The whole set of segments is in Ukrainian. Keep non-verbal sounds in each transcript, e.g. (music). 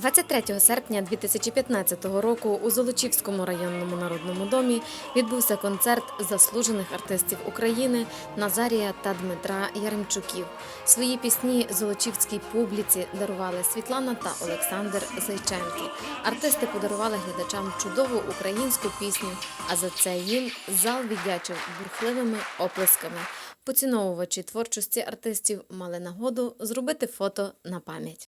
23 серпня 2015 року у Золочівському районному народному домі відбувся концерт заслужених артистів України Назарія та Дмитра Яремчуків. Свої пісні золочівській публіці дарували Світлана та Олександр Зайченки. Артисти подарували глядачам чудову українську пісню, а за це їм зал віддячив бурхливими оплесками. Поціновувачі творчості артистів мали нагоду зробити фото на пам'ять.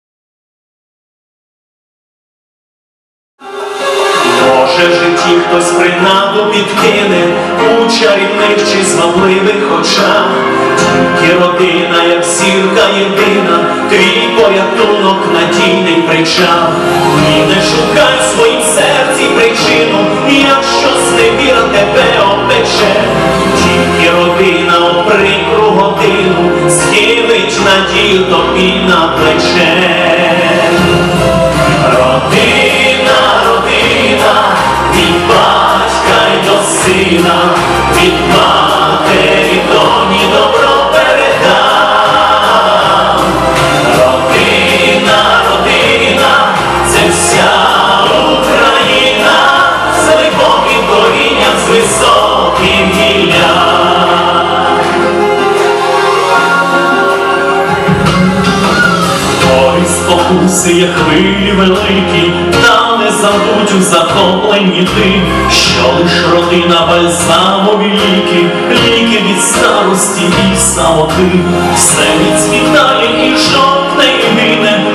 Може в житті хтось принаду підкине у чарівних чи звабливих очах. Тільки родина, як зірка єдина, твій порятунок надійний причал. І не шукай в своїм серці причину, якщо зневіра тебе обпече. Тільки родина у прикру годину схилить надію тобі на плече. Родина, сина, від матері доні добро передам. Родина, родина, це вся Україна, з глибоким корінням, з високим гіллям. Ой, спокуси є хвилі великі, не забудь у захопленні ти, що лиш родина бальзамові ліки, ліки від старості і самоти, все відцвітає і жовтне і гине,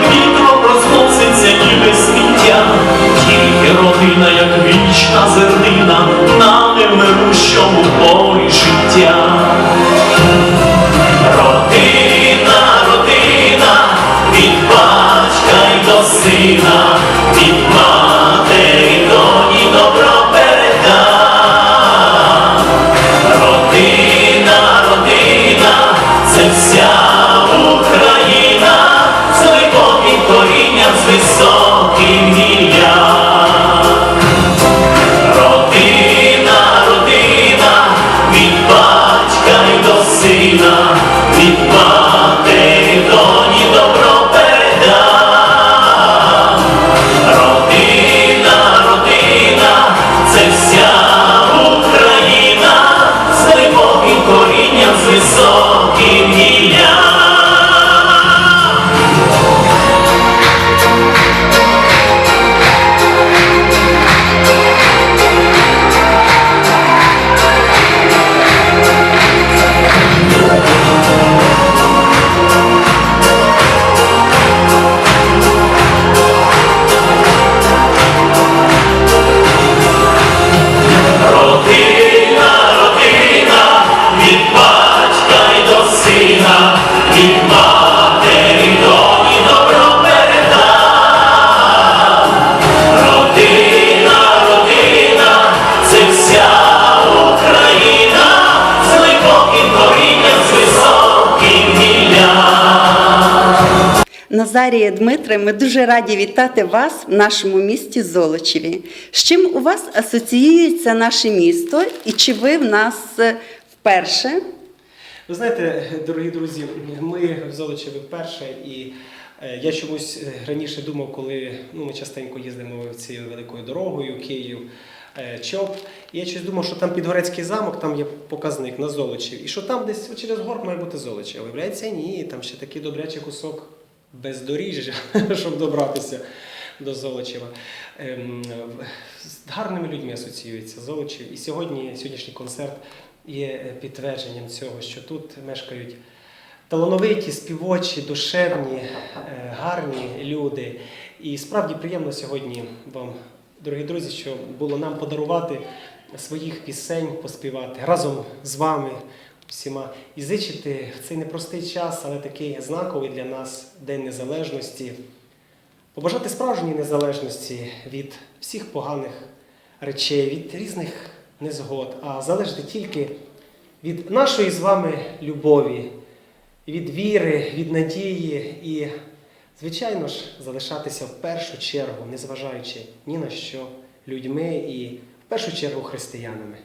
Назарія Дмитре, ми дуже раді вітати вас в нашому місті Золочеві. З чим у вас асоціюється наше місто і чи ви в нас е, вперше? Ви знаєте, дорогі друзі, ми в Золочеві вперше, і е, я чомусь е, раніше думав, коли ну, ми частенько їздимо цією великою дорогою, Київ. Чоп. І я щось думав, що там Підгорецький замок, там є показник на Золочів. І що там десь через горб має бути Золочів. Виявляється, ні, там ще такий добрячий кусок бездоріжжя, (laughs) щоб добратися до Золочева. Ем, З гарними людьми асоціюється Золочів. І сьогодні, сьогоднішній концерт є е, підтвердженням цього, що тут мешкають талановиті, співочі, душевні, е, гарні люди. І справді приємно сьогодні вам, дорогі друзі, що було нам подарувати своїх пісень, поспівати разом з вами всіма і зичити в цей непростий час, але такий знаковий для нас День Незалежності. Побажати справжньої незалежності від всіх поганих речей, від різних незгод, а залежати тільки від нашої з вами любові, від віри, від надії і, звичайно ж, залишатися в першу чергу, незважаючи ні на що, людьми і в першу чергу християнами.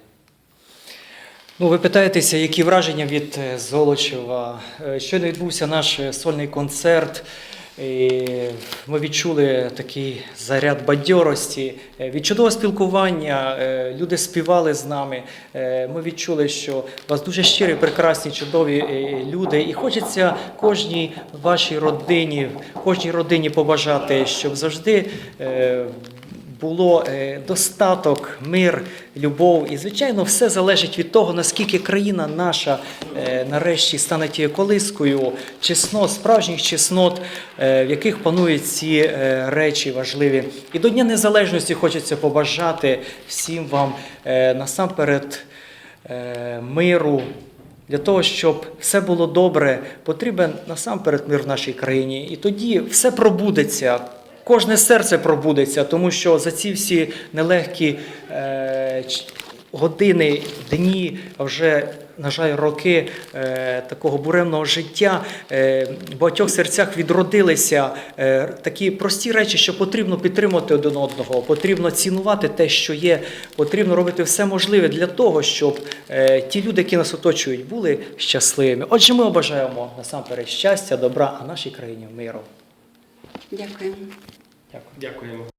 Ну, ви питаєтеся, які враження від е, Золочева? Е, Щойно відбувся наш е, сольний концерт. І ми відчули такий заряд бадьорості, від чудового спілкування. Люди співали з нами. Ми відчули, що у вас дуже щирі, прекрасні, чудові люди. І хочеться кожній вашій родині, кожній родині побажати, щоб завжди. Було е, достаток, мир, любов. І, звичайно, все залежить від того, наскільки країна наша е, нарешті стане тією колискою чеснот, справжніх чеснот, е, в яких панують ці речі важливі. І до Дня Незалежності хочеться побажати всім вам насамперед миру. Для того, щоб все було добре, потрібен насамперед мир в нашій країні. І тоді все пробудеться. Кожне серце пробудеться, тому що за ці всі нелегкі е, години, дні, а вже, на жаль, роки е, такого буремного життя е, в багатьох серцях відродилися е, такі прості речі, що потрібно підтримувати один одного, потрібно цінувати те, що є, потрібно робити все можливе для того, щоб е, ті люди, які нас оточують, були щасливими. Отже, ми бажаємо насамперед щастя, добра, а нашій країні миру. Дякую. Дякуємо.